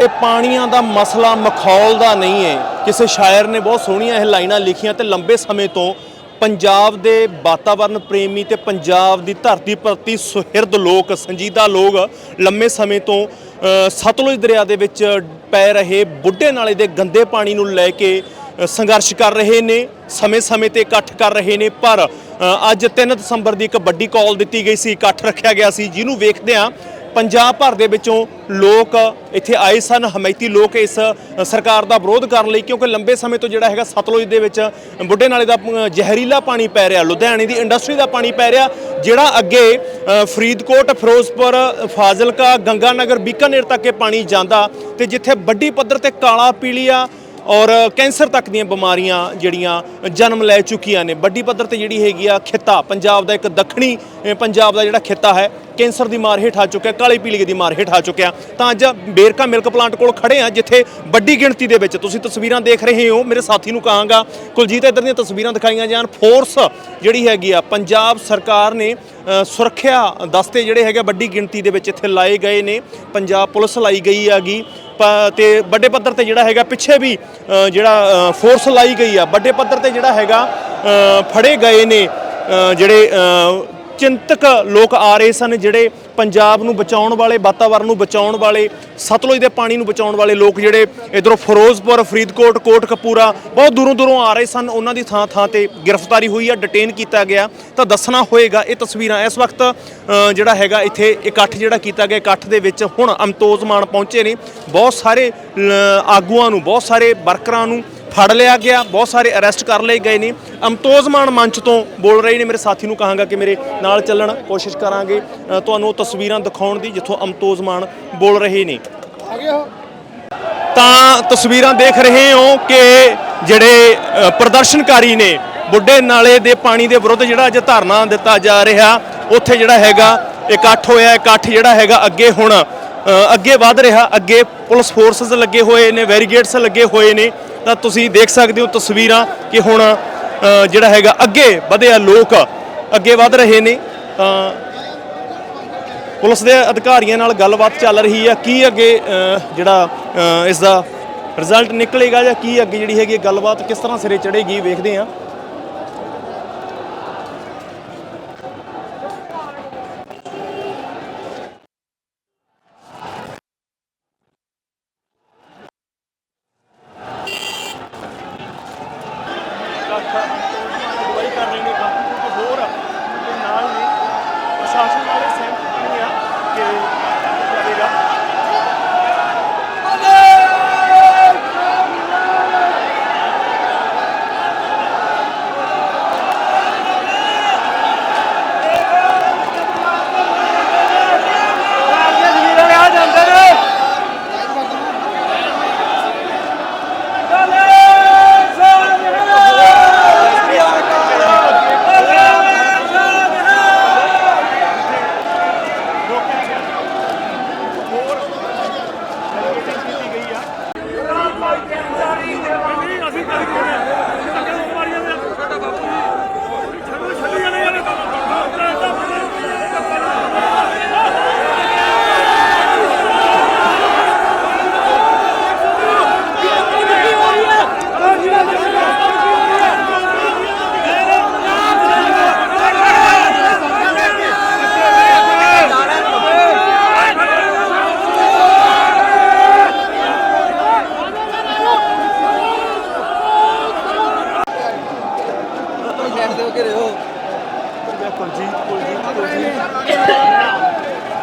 ਇਹ ਪਾਣੀਆਂ ਦਾ ਮਸਲਾ ਮਖੌਲ ਦਾ ਨਹੀਂ ਹੈ। ਕਿਸੇ ਸ਼ਾਇਰ ਨੇ ਬਹੁਤ ਸੋਹਣੀਆਂ ਇਹ ਲਾਈਨਾਂ ਲਿਖੀਆਂ ਤੇ ਲੰਬੇ ਸਮੇਂ ਤੋਂ ਪੰਜਾਬ ਦੇ ਵਾਤਾਵਰਣ ਪ੍ਰੇਮੀ ਤੇ ਪੰਜਾਬ ਦੀ ਧਰਤੀ ਪ੍ਰਤੀ ਸੁਹਿਰਦ ਲੋਕ, ਸੰਜੀਦਾ ਲੋਕ ਲੰਮੇ ਸਮੇਂ ਤੋਂ ਸਤਲੁਜ ਦਰਿਆ ਦੇ ਵਿੱਚ ਪੈ ਰਹੇ ਬੁੱਢੇ ਨਾਲੇ ਦੇ ਗੰਦੇ ਪਾਣੀ ਨੂੰ ਲੈ ਕੇ ਸੰਘਰਸ਼ ਕਰ ਰਹੇ ਨੇ ਸਮੇਂ-ਸਮੇਂ ਤੇ ਇਕੱਠ ਕਰ ਰਹੇ ਨੇ, ਪਰ ਅੱਜ 3 ਦਸੰਬਰ ਦੀ ਇੱਕ ਵੱਡੀ ਕਾਲ ਦਿੱਤੀ ਗਈ ਸੀ, ਇਕੱਠ ਰੱਖਿਆ ਗਿਆ ਸੀ। ਜਿਹਨੂੰ ਵੇਖਦੇ ਆ ਪੰਜਾਬ ਭਰ ਦੇ ਵਿੱਚੋਂ ਲੋਕ ਇੱਥੇ ਆਏ ਸਨ ਹਮਾਇਤੀ ਲੋਕ ਇਸ ਸਰਕਾਰ ਦਾ ਵਿਰੋਧ ਕਰਨ ਲਈ, ਕਿਉਂਕਿ ਲੰਬੇ ਸਮੇਂ ਤੋਂ ਜਿਹੜਾ ਹੈਗਾ ਸਤਲੁਜ ਦੇ ਵਿੱਚ ਬੁੱਢੇ ਨਾਲੇ ਦਾ ਜ਼ਹਿਰੀਲਾ ਪਾਣੀ ਪੈ ਰਿਹਾ, ਲੁਧਿਆਣੇ ਦੀ ਇੰਡਸਟਰੀ ਦਾ ਪਾਣੀ ਪੈ ਰਿਹਾ, ਜਿਹੜਾ ਅੱਗੇ ਫਰੀਦਕੋਟ, ਫਿਰੋਜ਼ਪੁਰ, ਫਾਜ਼ਿਲਕਾ, ਗੰਗਾਨਗਰ, ਬੀਕਾਨੇਰ ਤੱਕ ਇਹ ਪਾਣੀ ਜਾਂਦਾ ਤੇ ਜਿੱਥੇ ਵੱਡੀ ਪੱਧਰ ਤੇ ਕਾਲਾ, ਪੀਲੀਆ ਔਰ ਕੈਂਸਰ ਤੱਕ ਦੀਆਂ ਬਿਮਾਰੀਆਂ ਜਿਹੜੀਆਂ ਜਨਮ ਲੈ ਚੁੱਕੀਆਂ ਨੇ। ਵੱਡੀ ਪੱਧਰ ਤੇ ਜਿਹੜੀ ਹੈਗੀ ਆ ਖਿੱਤਾ, ਪੰਜਾਬ ਦਾ ਇੱਕ ਦੱਖਣੀ ਪੰਜਾਬ ਦਾ ਜਿਹੜਾ ਖਿੱਤਾ ਹੈ ਕੈਂਸਰ ਦੀ ਮਾਰ ਹੇਠ ਆ ਚੁੱਕਿਆ, ਕਾਲੀ ਪੀਲੀਏ ਦੀ ਮਾਰ ਹੇਠ ਆ ਚੁੱਕਿਆ। ਤਾਂ ਅੱਜ ਬੇਰਕਾ ਮਿਲਕ ਪਲਾਂਟ ਕੋਲ ਖੜੇ ਆ, ਜਿੱਥੇ ਵੱਡੀ ਗਿਣਤੀ ਦੇ ਵਿੱਚ ਤੁਸੀਂ ਤਸਵੀਰਾਂ ਦੇਖ ਰਹੇ ਹੋ। ਮੇਰੇ ਸਾਥੀ ਨੂੰ ਕਹਾਂਗਾ, ਕੁਲਜੀਤ ਇੱਧਰ ਦੀਆਂ ਤਸਵੀਰਾਂ ਦਿਖਾਈਆਂ ਜਾਣ। ਫੋਰਸ ਜਿਹੜੀ ਹੈਗੀ ਆ, ਪੰਜਾਬ ਸਰਕਾਰ ਨੇ ਸੁਰੱਖਿਆ ਦਸਤੇ ਜਿਹੜੇ ਹੈਗੇ ਵੱਡੀ ਗਿਣਤੀ ਦੇ ਵਿੱਚ ਇੱਥੇ ਲਾਏ ਗਏ ਨੇ। ਪੰਜਾਬ ਪੁਲਿਸ ਲਾਈ ਗਈ ਹੈਗੀ। ਪ- ਤੇ ਵੱਡੇ ਪੱਧਰ ਤੇ ਜਿਹੜਾ ਹੈਗਾ, ਪਿੱਛੇ ਵੀ ਜਿਹੜਾ ਫੋਰਸ ਲਾਈ ਗਈ ਆ। ਵੱਡੇ ਪੱਧਰ ਤੇ ਜਿਹੜਾ ਹੈਗਾ ਫੜੇ ਗਏ ਨੇ ਜਿਹੜੇ ਚਿੰਤਕ ਲੋਕ ਆ ਰਹੇ ਸਨ ਜਿਹੜੇ ਪੰਜਾਬ ਨੂੰ ਬਚਾਉਣ ਵਾਲੇ ਵਾਤਾਵਰਣ ਨੂੰ ਬਚਾਉਣ ਵਾਲੇ, ਸਤਲੁਜ ਦੇ ਪਾਣੀ ਨੂੰ ਬਚਾਉਣ ਵਾਲੇ ਲੋਕ ਜਿਹੜੇ ਇਧਰੋਂ ਫਿਰੋਜ਼ਪੁਰ, ਫਰੀਦਕੋਟ, ਕੋਟਕਪੂਰਾ ਬਹੁਤ ਦੂਰੋਂ ਦੂਰੋਂ ਆ ਰਹੇ ਸਨ। ਉਹਨਾਂ ਦੀ ਥਾਂ ਥਾਂ ਤੇ ਗ੍ਰਿਫਤਾਰੀ ਹੋਈ ਆ ਡਿਟੇਨ ਕੀਤਾ ਗਿਆ। ਤਾਂ ਦੱਸਣਾ ਹੋਏਗਾ, ਇਹ ਤਸਵੀਰਾਂ ਇਸ ਵਕਤ ਜਿਹੜਾ ਹੈਗਾ ਇੱਥੇ ਇਕੱਠ ਜਿਹੜਾ ਕੀਤਾ ਗਿਆ, ਇਕੱਠ ਦੇ ਵਿੱਚ ਹੁਣ ਅਮਤੋਜ਼ ਮਾਨ ਪਹੁੰਚੇ ਨੇ। ਬਹੁਤ ਸਾਰੇ ਆਗੂਆਂ ਨੂੰ, ਬਹੁਤ ਸਾਰੇ ਵਰਕਰਾਂ ਨੂੰ ਫੜ ਲਿਆ ਗਿਆ, ਬਹੁਤ ਸਾਰੇ ਅਰੈਸਟ ਕਰ ਲਏ ਗਏ ਨੇ। ਅਮਤੋਜ਼ ਮਾਨ ਮੰਚ ਤੋਂ ਬੋਲ ਰਹੇ ਨੇ ਮੇਰੇ ਸਾਥੀ ਨੂੰ ਕਹਾਂਗਾ ਕਿ ਮੇਰੇ ਨਾਲ ਚੱਲਣ, ਕੋਸ਼ਿਸ਼ ਕਰਾਂਗੇ। ਤੁਹਾਨੂੰ ਉਹ ਤਸਵੀਰਾਂ ਦਿਖਾਉਣ ਦੀ ਜਿੱਥੋਂ ਅਮਤੋਜ਼ ਮਾਨ ਬੋਲ ਰਹੇ ਨੇ। ਤਾਂ ਤਸਵੀਰਾਂ ਦੇਖ ਰਹੇ ਹੋ ਕਿ ਜਿਹੜੇ ਪ੍ਰਦਰਸ਼ਨਕਾਰੀ ਨੇ, ਬੁੱਢੇ ਨਾਲੇ ਦੇ ਪਾਣੀ ਦੇ ਵਿਰੁੱਧ ਜਿਹੜਾ ਅੱਜ ਧਰਨਾ ਦਿੱਤਾ ਜਾ ਰਿਹਾ, ਉੱਥੇ ਜਿਹੜਾ ਹੈਗਾ, ਇਕੱਠ ਹੋਇਆ, ਇਕੱਠ ਜਿਹੜਾ ਹੈਗਾ ਅੱਗੇ ਹੁਣ ਅੱਗੇ ਵਧ ਰਿਹਾ, ਅੱਗੇ ਪੁਲਿਸ ਫੋਰਸਸ ਲੱਗੇ ਹੋਏ ਨੇ ਵੈਰੀਗੇਟਸ ਲੱਗੇ ਹੋਏ ਨੇ। ਤਾਂ ਤੁਸੀਂ ਦੇਖ ਸਕਦੇ ਹੋ ਤਸਵੀਰਾਂ ਕਿ ਹੁਣ ਜਿਹੜਾ ਹੈਗਾ ਅੱਗੇ ਵਧਿਆ ਲੋਕ ਅੱਗੇ ਵਧ ਰਹੇ ਨੇ। ਤਾਂ ਪੁਲਿਸ ਦੇ ਅਧਿਕਾਰੀਆਂ ਨਾਲ ਗੱਲਬਾਤ ਚੱਲ ਰਹੀ ਆ ਕੀ ਅੱਗੇ ਜਿਹੜਾ ਅ, ਇਸ ਦਾ ਰਿਜ਼ਲਟ ਨਿਕਲੇਗਾ ਜਾਂ ਕੀ ਅੱਗੇ ਜਿਹੜੀ ਹੈਗੀ ਹੈ ਗੱਲਬਾਤ ਕਿਸ ਤਰ੍ਹਾਂ ਸਿਰੇ ਚੜੇਗੀ ਵੇਖਦੇ ਆ Culdinho, Culdinho, Culdinho.